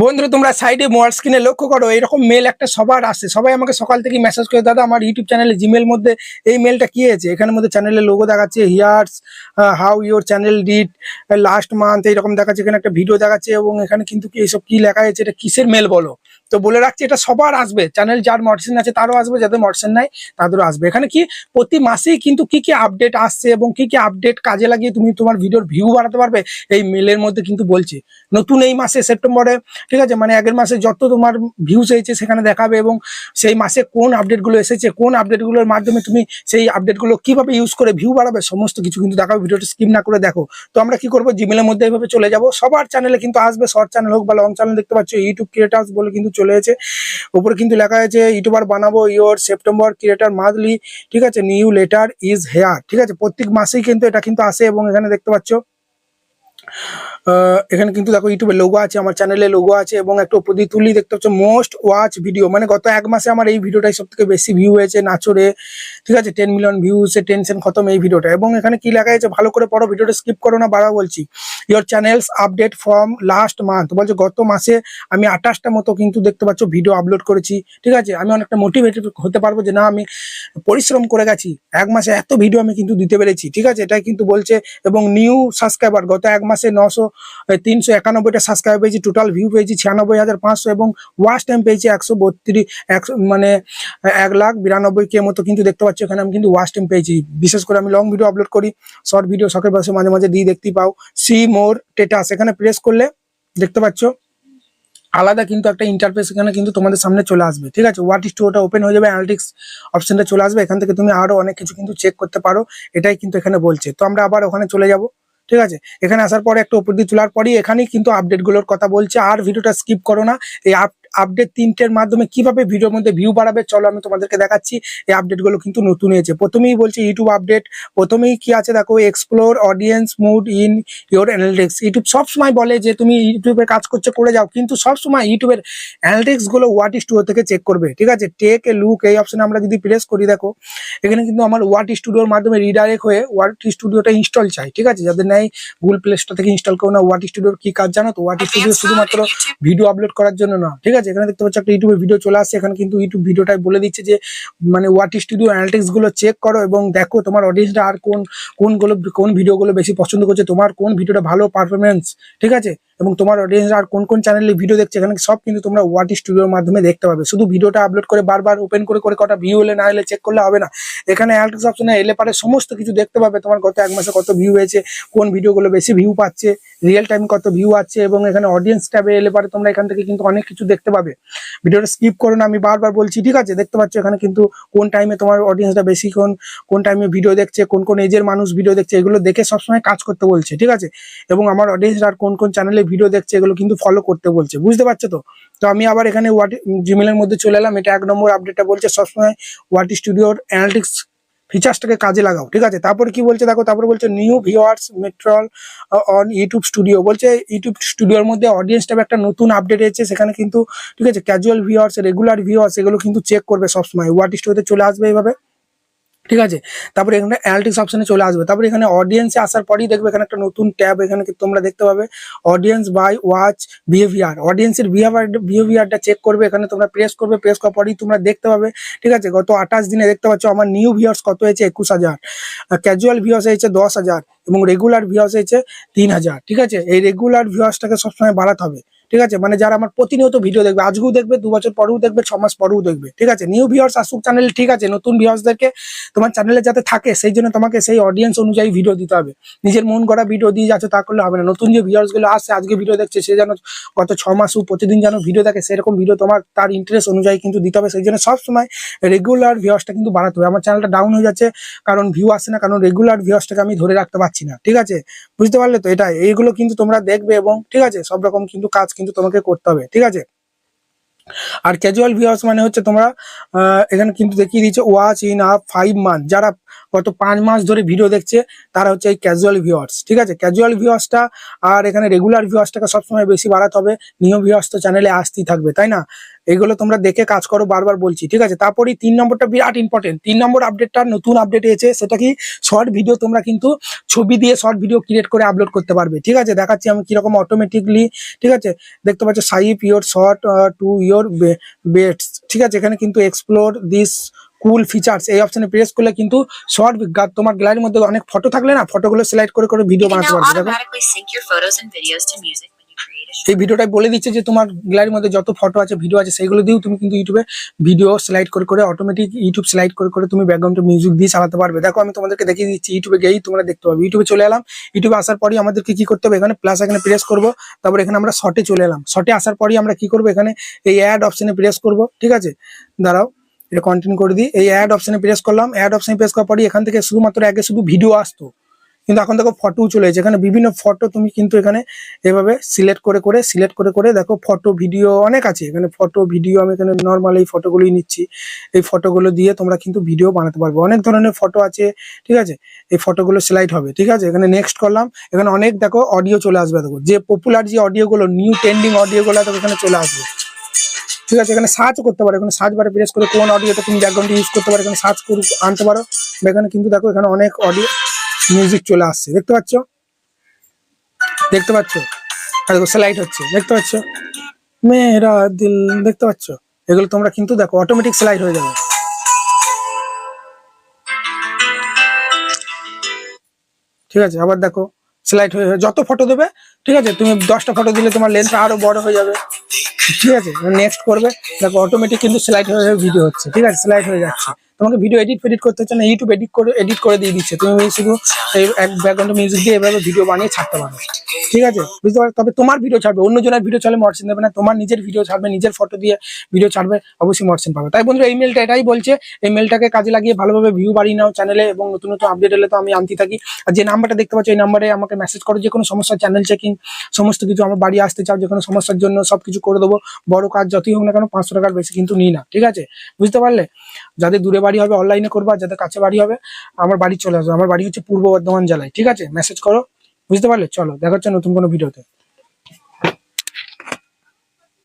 বন্ধুরা তোমরা সাইডে মোয়ার স্ক্রিনে লক্ষ্য করো এরকম মেল একটা সবার আসে। সবাই আমাকে সকাল থেকে মেসেজ করে, দাদা, আমার ইউটিউব চ্যানেলে জিমেল মধ্যে এই মেলটা কি হয়েছে এখানের মধ্যে চ্যানেলের লোগো দেখাচ্ছে here's how your channel did last month এইরকম দেখাচ্ছে, এখানে একটা ভিডিও দেখাচ্ছে, এবং এখানে কিন্তু কি এইসব কি লেখা হয়েছে, এটা কিসের মেল বলো? তো বলে রাখছি, এটা সবার আসবে। চ্যানেল যার মর্সেন আছে তারও আসবে যাদের মর্সেন নাই তাদেরও আসবে। এখানে কি প্রতি মাসেই কিন্তু কি কি আপডেট আসছে এবং কি কি আপডেট কাজে লাগিয়ে তুমি তোমার ভিডিওর ভিউ বাড়াতে পারবে, এই মেলের মধ্যে কিন্তু বলছে। নতুন এই মাসে সেপ্টেম্বরে ঠিক আছে মানে আগের মাসে যত তোমার ভিউজ হয়েছে সেখানে দেখাবে এবং সেই মাসে কোন আপডেটগুলো এসেছে, কোন আপডেটগুলোর মাধ্যমে তুমি সেই আপডেটগুলো কীভাবে ইউজ করে ভিউ বাড়াবে, সমস্ত কিছু কিন্তু দেখাবে ভিডিওটা স্কিপ না করে দেখো। তো আমরা কি করব জিমেলের মধ্যে এইভাবে চলে যাব। সবার চ্যানেলে কিন্তু আসবে শর্ট চ্যানেল হোক বা লং চ্যানেল দেখতে পাচ্ছ ইউটিউব ক্রিয়েটার্স বলে কিন্তু চলে এসেছে। উপরে কিন্তু লেখা আছে ইউটিউবার বানাবো ইয়োর সেপ্টেম্বর ক্রিয়েটার মান্থলি, ঠিক আছে? নিউ লেটার ইজ হেয়ার, ঠিক আছে? প্রত্যেক মাসেই কিন্তু এটা কিন্তু আসে এবং এখানে দেখতে পাচ্ছ। এখানে কিন্তু দেখো ইউটিউবে লোগো আছে, আমার চ্যানেলে লোগো আছে এবং একটু দিয়ে তুলি দেখতে পাচ্ছ মোস্ট ওয়াচ ভিডিও মানে গত এক মাসে আমার এই ভিডিওটাই সব থেকে বেশি ভিউ হয়েছে নাচরে। ঠিক আছে টেন মিলিয়ন ভিউসে টেনশন খতম এই ভিডিওটা এবং এখানে কি লেখা আছে, ভালো করে পড়ো ভিডিওটা স্কিপ করো না বাড়া বলছি। Your channels update from last month বলছে গত মাসে আমি আঠাশটা মতো কিন্তু দেখতে পাচ্ছ ভিডিও আপলোড করেছি। ঠিক আছে, আমি অনেকটা মোটিভেটেড হতে পারব যে না, আমি পরিশ্রম করে গেছি। এক মাসে এত ভিডিও আমি কিন্তু দিতে পেরেছি। ঠিক আছে, এটাই কিন্তু বলছে। এবং নিউ সাবস্ক্রাইবার গত এক মাসে নশো তিনশো একানব্বইটা সাবস্ক্রাইব পেয়েছি টোটাল ভিউ পেয়েছি ছিয়ানব্বই হাজার পাঁচশো এবং ওয়াচ টাইম পেয়েছি একশো বত্রিশ, একশো মানে এক লাখ বিরানব্বই কে মতো। কিন্তু দেখতে পাচ্ছি এখানে আমি কিন্তু ওয়াচ টাইম পেয়েছি। বিশেষ করে আমি লং ভিডিও আপলোড করি শর্ট ভিডিও শখের বসে মাঝে মাঝে দিয়ে দেখতে পাও। সি মোর টেটাস এখানে প্রেস করলে দেখতে পাচ্ছ আলাদা কিন্তু একটা ইন্টারফেস এখানে কিন্তু তোমাদের সামনে চলে আসবে। ঠিক আছে? হোয়াট ইস ওটা ওপেন হয়ে যাবে অ্যানালিটিক্স অপশনটা চলে আসবে। এখান থেকে তুমি আরও অনেক কিছু কিন্তু চেক করতে পারো। এটাই কিন্তু এখানে বলছে। তো আমরা আবার ওখানে চলে যাব। ঠিক আছে? এখানে আসার পরে একটা উপর দিয়ে তোলার পরই এখানেই কিন্তু আপডেটগুলোর কথা বলছে। আর ভিডিওটা স্কিপ করো না। এই আপডেট তিনটের মাধ্যমে কীভাবে ভিডিওর মধ্যে ভিউ বাড়াবে চলো আমি তোমাদেরকে দেখাচ্ছি। এই আপডেটগুলো কিন্তু নতুন হয়েছে। প্রথমেই বলছে ইউটিউব আপডেট প্রথমেই কি আছে দেখো? Explore audience mood in your analytics YouTube সবসময় বলে যে তুমি ইউটিউবে কাজ করছে করে যাও। কিন্তু সবসময় ইউটিউবের অ্যানালিটিক্সগুলো হোয়াট স্টুডিও থেকে চেক করবে। ঠিক আছে? টেক এ লুক এই অপশনে আমরা যদি প্রেস করি দেখো এখানে কিন্তু আমার ওয়াট স্টুডিওর মাধ্যমে রিডাইরেক্ট হয়ে ওয়াট স্টুডিওটা ইনস্টল চাই। ঠিক আছে? যাদের নেই গুগল প্লে স্টোর থেকে ইনস্টল করো না ওয়াট স্টুডিওর কি কাজ জানো তো? ওয়াট স্টুডিও শুধুমাত্র ভিডিও আপলোড করার জন্য না। ঠিক আছে এখানে দেখতে পাচ্ছ একটা ইউটিউবে ভিডিও চলে আসছে, এখানে কিন্তু ইউটিউব ভিডিওটাই বলে দিচ্ছে যে মানে ওয়াট স্টুডিও অ্যানালিটিক্সগুলো চেক করো এবং দেখো তোমার অডিয়েন্সটা আর কোন, কোনগুলো, কোন ভিডিওগুলো বেশি পছন্দ করছে, তোমার কোন ভিডিওটা ভালো পারফরমেন্স ঠিক আছে? এবং তোমার অডিয়েন্স আর কোন কোন চ্যানেলে ভিডিও দেখছে এখানে সব কিন্তু তোমরা ওয়াট স্টুডিওর মাধ্যমে দেখতে পাবে। শুধু ভিডিওটা আপলোড করে বারবার ওপেন করে করে কটা ভিউ এলে না এলে চেক করলে হবে না। এখানে অ্যানালিটিক্স অপশনে এলে পারে সমস্ত কিছু দেখতে পাবে। তোমার গত এক মাসে কত ভিউ হয়েছে, কোন ভিডিওগুলো বেশি ভিউ পাচ্ছে রিয়েল টাইম কত ভিউ আছে এবং এখানে অডিয়েন্স ট্যাবে এলে পারে তোমরা এখান থেকে কিন্তু অনেক কিছু দেখতে পাবে। ভিডিওটা স্কিপ করো না, আমি বারবার বলছি, ঠিক আছে? দেখতে পাচ্ছ এখানে কিন্তু কোন টাইমে তোমার অডিয়েন্সটা বেশি, কোন কোন টাইমে ভিডিও দেখছে, কোন কোন এজের মানুষ ভিডিও দেখছে, এগুলো দেখে সবসময় কাজ করতে বলছে, ঠিক আছে? এবং আমার অডিয়েন্স আর কোন কোন চ্যানেলে ভিডিও দেখছে, এগুলো কিন্তু ফলো করতে বলছে। বুঝতে পারছ তো? তো আমি আবার এখানে ওয়াট জিমেলের মধ্যে চলে এলাম। এটা এক নম্বর আপডেটটা বলছে, সবসময় ওয়াট স্টুডিওর অ্যানালিটিক্স ফিচার্সটাকে কাজে লাগাও, ঠিক আছে? তারপরে কি বলছে দেখো, তারপরে বলছে new viewers metric on YouTube Studio বলছে ইউটিউব স্টুডিওর মধ্যে অডিয়েন্স একটা নতুন আপডেট এসেছে, সেখানে কিন্তু, ঠিক আছে? ক্যাজুয়াল ভিওয়ার্স রেগুলার ভিওয়ার্স এগুলো কিন্তু চেক করবে সবসময়। ওয়াট স্টুডিওতে চলে আসবে এইভাবে ঠিক আছে? তারপরে এখানে অ্যানালিটিক্স অপশনে চলে আসবে। তারপরে এখানে অডিয়েন্সে আসার পরেই দেখবে এখানে একটা নতুন ট্যাব এখানে তোমরা দেখতে পাবে। অডিয়েন্স বাই ওয়াচ বিহেভিয়ার অডিয়েন্সের বিহেভিয়ার বিহেভিয়ারটা চেক করবে, এখানে তোমরা প্রেস করবে প্রেস করার পরেই তোমরা দেখতে পাবে। ঠিক আছে? গত আঠাশ দিনে দেখতে পাচ্ছ আমার নিউ ভিউয়ার্স কত হয়েছে? একুশ হাজার। ক্যাজুয়াল ভিউয়ার্স হয়েছে দশ হাজার এবং রেগুলার ভিউয়ার্স হয়েছে তিন হাজার। ঠিক আছে? এই রেগুলার ভিউয়ার্সটাকে সবসময় বাড়াতে হবে। ঠিক আছে? মানে যারা আমার প্রতিনিয়ত ভিডিও দেখবে, আজকেও দেখবে, দু বছর পরেও দেখবে, ছ মাস পরেও দেখবে, ঠিক আছে? নিউ ভিউয়ার্স আসুক চ্যানেল ঠিক আছে, নতুন ভিউয়ার্সদেরকে তোমার চ্যানেলে যাতে থাকে, সেই জন্য তোমাকে সেই অডিয়েন্স অনুযায়ী ভিডিও দিতে হবে। নিজের মন করা ভিডিও দিয়ে যাচ্ছে তা করলে হবে না। নতুন যে ভিউয়ার্সগুলো আসছে, আজকে ভিডিও দেখছে, সে যেন গত ছ মাসও প্রতিদিন যেন ভিডিও দেখে, সেরকম ভিডিও তোমার তার ইন্টারেস্ট অনুযায়ী কিন্তু দিতে হবে। সেই জন্য সবসময় রেগুলার ভিউয়ার্সটা কিন্তু বাড়াতে হবে। আমার চ্যানেলটা ডাউন হয়ে যাচ্ছে, কারণ ভিউ আসছে না, কারণ রেগুলার ভিউয়ার্সটাকে আমি ধরে রাখতে পারছি না, ঠিক আছে? বুঝতে পারলে তো এটাই। এইগুলো কিন্তু তোমরা দেখবে এবং, ঠিক আছে? সব রকম কিন্তু কাজ কিন্তু তোমাকে করতে হবে, ঠিক আছে? আর ক্যাজুয়াল ভিউয়ার্স মানে হচ্ছে তোমরা এখানে কিন্তু দেখিয়ে দিচ্ছে watch in a five month যারা গত পাঁচ মাস ধরে ভিডিও দেখছে, তারা হচ্ছে এই ক্যাজুয়াল ভিউয়ার্স ঠিক আছে? ক্যাজুয়াল ভিউয়ার্সটা আর এখানে রেগুলার ভিউয়ার্সটাকে সবসময় বেশি বাড়াতে হবে, নিয়ম ভিউয়ার্স তো চ্যানেলে আসতেই থাকবে, তাই না? এগুলো তোমরা দেখে কাজ করো, বারবার বলছি, ঠিক আছে? তারপরে তিন নম্বরটা বিরাট ইম্পর্টেন্ট তিন নম্বর আপডেটটা নতুন আপডেট এসেছে, সেটা কি? শর্ট ভিডিও তোমরা কিন্তু ছবি দিয়ে শর্ট ভিডিও ক্রিয়েট করে আপলোড করতে পারবে, ঠিক আছে? দেখাচ্ছি আমি কীরকম অটোমেটিকলি ঠিক আছে? দেখতে পাচ্ছ swipe your short to your bets ঠিক আছে? এখানে কিন্তু এক্সপ্লোর দিস কুল ফিচার্স এই অপশনে প্রেস করলে কিন্তু শর্ট তোমার গ্যালারির মধ্যে অনেক ফটো থাকলে না ফটোগুলো সিলেক্ট করে করে ভিডিও বানাতে পারবে দেখো। এই ভিডিওটাই বলে দিচ্ছে যে তোমার গ্যালারির মধ্যে যত ফটো আছে ভিডিও আছে সেইগুলো দিয়েও তুমি কিন্তু ইউটিউবে ভিডিও স্লাইড করে করে অটোমেটিক ইউটিউব স্লাইড করে করে তুমি ব্যাকগ্রাউন্ডে মিউজিক দিয়ে চালাতে পারবে। দেখো আমি তোমাদেরকে দেখিয়ে দিচ্ছি ইউটিউবে গিয়েই তোমরা দেখতে পাবে। ইউটিউবে চলে এলাম ইউটিউবে আসার পরই আমাদেরকে কি করতে হবে? এখানে প্লাস এখানে প্রেস করব তারপর এখানে আমরা শর্টে চলে এলাম। শর্টে আসার পরই আমরা কি করব? এখানে এই অ্যাড অপশনে প্রেস করব ঠিক আছে? দাঁড়াও। এটা কন্টিনিউ করে দিই। এই অ্যাড অপশনে প্রেস করলাম। অ্যাড অপশনে প্রেস করার পরই এখান থেকে শুধুমাত্র আগে শুধু ভিডিও আসতো। কিন্তু এখন দেখো ফটো চলে এসেছে। এখানে বিভিন্ন ফটো তুমি কিন্তু এখানে এভাবে সিলেক্ট করে করে সিলেক্ট করে করে দেখো ফটো ভিডিও অনেক আছে। এখানে ফটো ভিডিও আমি এখানে নর্মাল এই ফটোগুলোই নিচ্ছি। এই ফটোগুলো দিয়ে তোমরা কিন্তু ভিডিও বানাতে পারবে। অনেক ধরনের ফটো আছে, ঠিক আছে? এই ফটোগুলো সিলাইট হবে, ঠিক আছে? এখানে নেক্সট করলাম। এখানে অনেক দেখো অডিও চলে আসবে। দেখো, যে পপুলার যে অডিওগুলো নিউ ট্রেন্ডিং অডিওগুলো দেখো এখানে চলে আসবে। ঠিক আছে, এখানে সার্চ করতে পারো। এখানে সার্চ বারে প্রেস করে কোন অডিওটা তুমি ব্যাকগ্রাউন্ডে ইউজ করতে পারো, এখানে সার্চ করে আনতে পারো। এখানে কিন্তু দেখো, এখানে অনেক অডিও মিউজিক চলে আসছে। দেখতে পাচ্ছ? দেখতে পাচ্ছ? দেখো স্লাইড হচ্ছে। দেখতে পাচ্ছ? মেয়েরা দিল, দেখতে পাচ্ছ? এগুলো তোমরা কিন্তু দেখো অটোমেটিক স্লাইড হয়ে যাবে। ঠিক আছে, আবার দেখো স্লাইড হয়ে যত ফটো দেবে, ঠিক আছে, তুমি দশটা ফটো দিলে তোমার লেন্থটা আরও বড় হয়ে যাবে। ঠিক আছে নেক্সট করবে। দেখো অটোমেটিক কিন্তু স্লাইড হয়ে ভিডিও হচ্ছে, ঠিক আছে? স্লাইড হয়ে যাচ্ছে। তোমাকে ভিডিও এডিট ফেডিট করতে হচ্ছে না ইউটিউব এডিট করে এডিট করে দিয়ে দিচ্ছে। তুমি শুধু এক ব্যাকগ্রাউন্ড মিউজিক দিয়ে এভাবে ভিডিও বানিয়ে ছাড়তে পারো। ঠিক আছে? বুঝতে পারো তবে তোমার ভিডিও ছাড়বে অন্য জনের ভিডিও ছাড়লে মর্সিন দেবে না, তোমার নিজের ভিডিও ছাড়বে, নিজের ফটো দিয়ে ভিডিও ছাড়বে, অবশ্যই মর্সিন পাবে। তাই বন্ধুরা, এই মেলটা এটাই বলছে, এই মেলটাকে কাজে লাগিয়ে ভালোভাবে ভিউ বাড়িয়ে নাও চ্যানেলে এবং নতুন নতুন আপডেট এলে তো আমি আনতে থাকি। আর যে নাম্বারটা দেখতে পাচ্ছ, এই নাম্বারে আমাকে মেসেজ করো যে কোনো সমস্যা চ্যানেল চেকিং সমস্ত কিছু আমার বাড়ি আসতে চাও যে কোনো সমস্যার জন্য সবকিছু করে দেবো। বড় কাজ যতই হোক না কেন, পাঁচশো টাকার বেশি কিন্তু নিই না, ঠিক আছে? বুঝতে পারলে? যাদের দূরে বাড়ি হবে অনলাইনে করবা যাদের কাছে বাড়ি হবে, আমার বাড়ি চলে আসবে। আমার বাড়ি হচ্ছে পূর্ব বর্ধমান জেলায়, ঠিক আছে? মেসেজ করো, বুঝতে পারলে? চলো, দেখা নতুন কোনো ভিডিওতে